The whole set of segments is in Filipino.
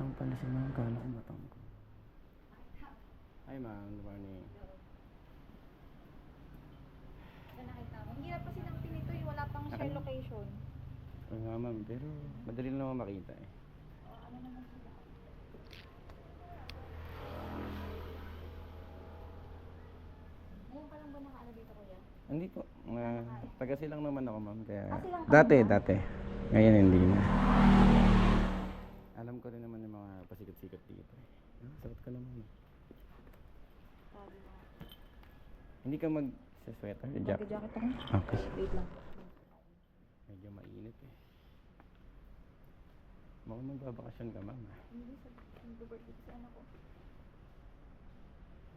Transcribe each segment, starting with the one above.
Ang pala si ma'am, kala ko matang ko. Hi ma'am, good morning. Ito nakita mo. Ang hirap kasi ng pinito eh. Wala pang share Ano? location. Oo nga ma'am, pero madali lang naman makita eh. O, ano naman sila? Ngayon ka lang ba nakaano dito kuya? Hindi po, mga taga silang naman ako ma'am, kaya... Ah, silang ka Dati, dati. Ngayon hindi na. Alam ko rin naman yung mga pasikat-sikat dito eh. Ah, Suot ko naman. Sabi mo. Hindi ka mag-sweater, jacket. Mag-jacket ako. Okay. Wait lang. Medyo mainit eh. Mukhang magbabakasyon ka ma'am. ah. Hindi sa birthday kasi anak ko.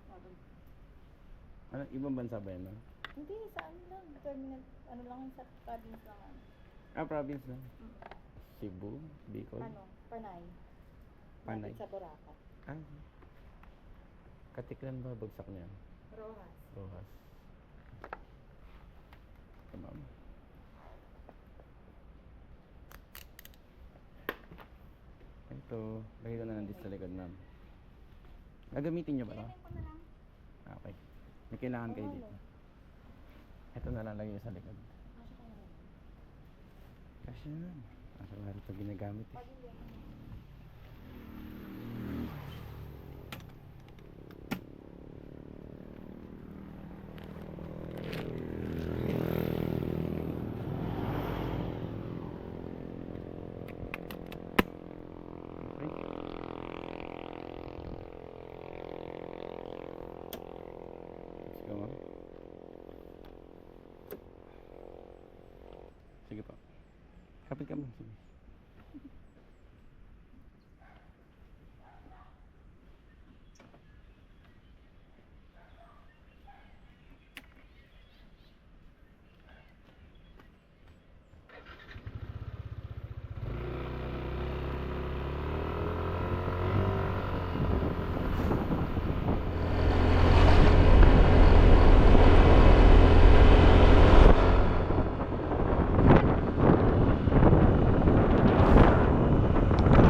Sabi. Ano, ibang bansa ba yan ma'am? Hindi, sa ano lang. Terminal, ano lang sa province lang. ano. Ah, province lang. Mm. Cebu, Bicol. Ano? Panay. Panay. Malapit sa Boracay. Ah. Katiklan ba bagsak niyan? Rojas. Rojas. Ito ma'am. Ito, lagay ko na lang dito sa likod ma'am. Gagamitin nyo ba ito? Na. Ah, Okay. May kailangan kayo dito. Ito na lang lagay sa likod. Kasya ka na. Kasi naman. Nasa mahal ito ginagamit eh. আপনি কেমন